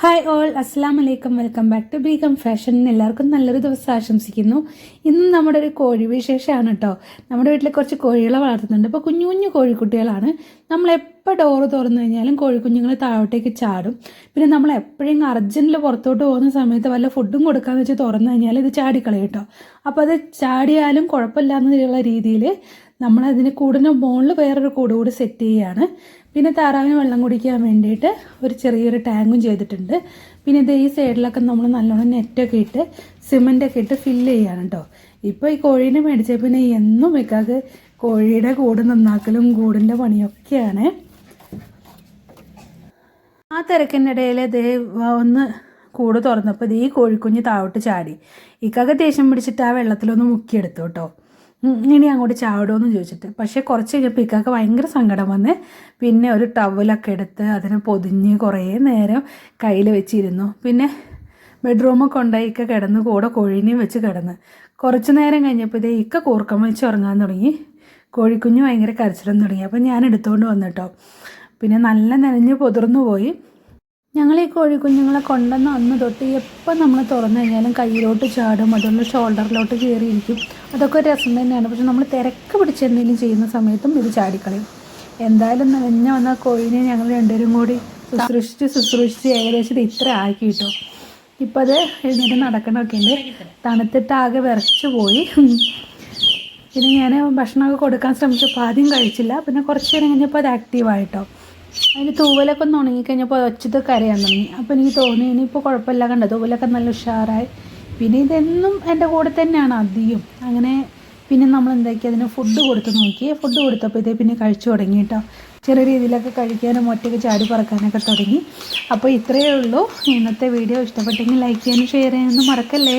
Hi all അസ്സാം വലൈക്കും welcome back to become fashion എല്ലാവർക്കും നല്ലൊരു ദിവസം ആശംസിക്കുന്നു. ഇന്ന് നമ്മുടെ ഒരു കോഴി വിശേഷമാണ് കേട്ടോ. നമ്മുടെ വീട്ടിൽ കുറച്ച് കോഴികളെ വളർത്തുന്നുണ്ട്. അപ്പോൾ കുഞ്ഞു കുഞ്ഞു കോഴിക്കുട്ടികളാണ്. നമ്മൾ എപ്പോൾ ഡോറ് തുറന്നു കഴിഞ്ഞാലും കോഴിക്കുഞ്ഞുങ്ങൾ താഴോട്ടേക്ക് ചാടും. പിന്നെ നമ്മൾ എപ്പോഴും അർജന്റിൽ പുറത്തോട്ട് പോകുന്ന സമയത്ത് വല്ല ഫുഡും കൊടുക്കാന്ന് വെച്ച് തുറന്നു കഴിഞ്ഞാൽ ഇത് ചാടിക്കളയും കേട്ടോ. അപ്പോൾ അത് ചാടിയാലും കുഴപ്പമില്ല എന്നുള്ള രീതിയിൽ നമ്മളതിന് കൂടിന് മുകളിൽ വേറൊരു കൂട് കൂടി സെറ്റ് ചെയ്യുകയാണ് പിന്നെ താറാവിന് വെള്ളം കുടിക്കാൻ വേണ്ടിയിട്ട് ഒരു ചെറിയൊരു ടാങ്കും ചെയ്തിട്ടുണ്ട്. പിന്നെ ഇത് ഈ സൈഡിലൊക്കെ നമ്മൾ നല്ലോണം നെറ്റൊക്കെ ഇട്ട് സിമന്റൊക്കെ ഇട്ട് ഫില്ല് ചെയ്യാണ് കേട്ടോ ഇപ്പോൾ ഈ കോഴീനെ മേടിച്ച പിന്നെ എന്നും വെക്കാതെ കോഴിയുടെ കൂട് നന്നാക്കലും കൂടിന്റെ പണിയൊക്കെയാണ്. ആ തിരക്കിന്റെ ഇടയിൽ ദേ ഒന്ന് കൂട് തുറന്നപ്പോൾ ഈ കോഴിക്കുഞ്ഞ് താഴോട്ട് ചാടി. ഇക്കൊക്കെ ദേഷ്യം പിടിച്ചിട്ട് ആ വെള്ളത്തിലൊന്ന് മുക്കിയെടുത്തു കേട്ടോ ഇനി അങ്ങോട്ട് ചാടുമെന്ന് ചോദിച്ചിട്ട്. പക്ഷേ കുറച്ച് കഴിഞ്ഞപ്പോൾ ഇക്കാക്ക് ഭയങ്കര സങ്കടം വന്ന് പിന്നെ ഒരു ടവലൊക്കെ എടുത്ത് അതിനെ പൊതിഞ്ഞ് കുറേ നേരം കയ്യിൽ വെച്ചിരുന്നു. പിന്നെ ബെഡ്റൂമൊക്കെ ഉണ്ടായി ഇക്ക കിടന്ന് കൂടെ കോഴീനെയും വെച്ച് കിടന്ന്. കുറച്ച് നേരം കഴിഞ്ഞപ്പോൾ ഇതേ ഇക്ക കൂർക്കം വെച്ച് ഉറങ്ങാൻ തുടങ്ങി. കോഴിക്കുഞ്ഞ് ഭയങ്കര കരച്ചിലും തുടങ്ങി. അപ്പോൾ ഞാൻ എടുത്തുകൊണ്ട് വന്നിട്ടോ പിന്നെ നല്ല നനഞ്ഞ് പൊതിർന്നു പോയി. ഞങ്ങൾ ഈ കോഴിക്കുഞ്ഞുങ്ങളെ കൊണ്ടുവന്ന് അന്ന് തൊട്ട് എപ്പോൾ നമ്മൾ തുറന്നു കഴിഞ്ഞാലും കയ്യിലോട്ട് ചാടും അതുകൊണ്ട് ഷോൾഡറിലോട്ട് കയറിയിരിക്കും അതൊക്കെ ഒരു രസം തന്നെയാണ്. പക്ഷെ നമ്മൾ തിരക്ക് പിടിച്ച് എന്തെങ്കിലും ചെയ്യുന്ന സമയത്തും ഇത് ചാടിക്കളയും. എന്തായാലും നനഞ്ഞ വന്ന കോഴിനെ ഞങ്ങൾ രണ്ടുപേരും കൂടി ശുശ്രൂഷിച്ച് ശുശ്രൂഷിച്ച് ഏകദേശം ഇത് ഇത്ര ആക്കി കിട്ടും. ഇപ്പം അത് എഴുന്നേറ്റ് നടക്കണമൊക്കെ ഉണ്ട്. തണുത്തിട്ട് ആകെ വിറച്ചു പോയി. പിന്നെ ഞാൻ ഭക്ഷണമൊക്കെ കൊടുക്കാൻ ശ്രമിച്ചപ്പോൾ ആദ്യം കഴിച്ചില്ല. പിന്നെ കുറച്ച് നേരം കഴിഞ്ഞപ്പോൾ അത് ആക്റ്റീവായിട്ടോ അതിന് തൂവലൊക്കെ ഒന്ന് ഉണങ്ങിക്കഴിഞ്ഞപ്പോൾ ഒച്ചത് കരയാൻ തുടങ്ങി. അപ്പോൾ എനിക്ക് തോന്നി ഇനിയിപ്പോൾ കുഴപ്പമില്ല കണ്ടോ? തൂവലൊക്കെ നല്ല ഉഷാറായി. പിന്നെ ഇതെന്നും എന്റെ കൂടെ തന്നെയാണ് അധികം. അങ്ങനെ പിന്നെ നമ്മൾ എന്താക്കി? അതിന് ഫുഡ് കൊടുത്ത് നോക്കി. ഫുഡ് കൊടുത്തപ്പോൾ ഇതേ പിന്നെ കഴിച്ചു തുടങ്ങി കേട്ടോ ചെറിയ രീതിയിലൊക്കെ കഴിക്കാനും ഒറ്റയ്ക്ക് ചാടി പറക്കാനൊക്കെ തുടങ്ങി. അപ്പോൾ ഇത്രയേ ഉള്ളൂ. ഇന്നത്തെ വീഡിയോ ഇഷ്ടപ്പെട്ടെങ്കിൽ ലൈക്ക് ചെയ്യാനും ഷെയർ ചെയ്യാനൊന്നും മറക്കല്ലേ?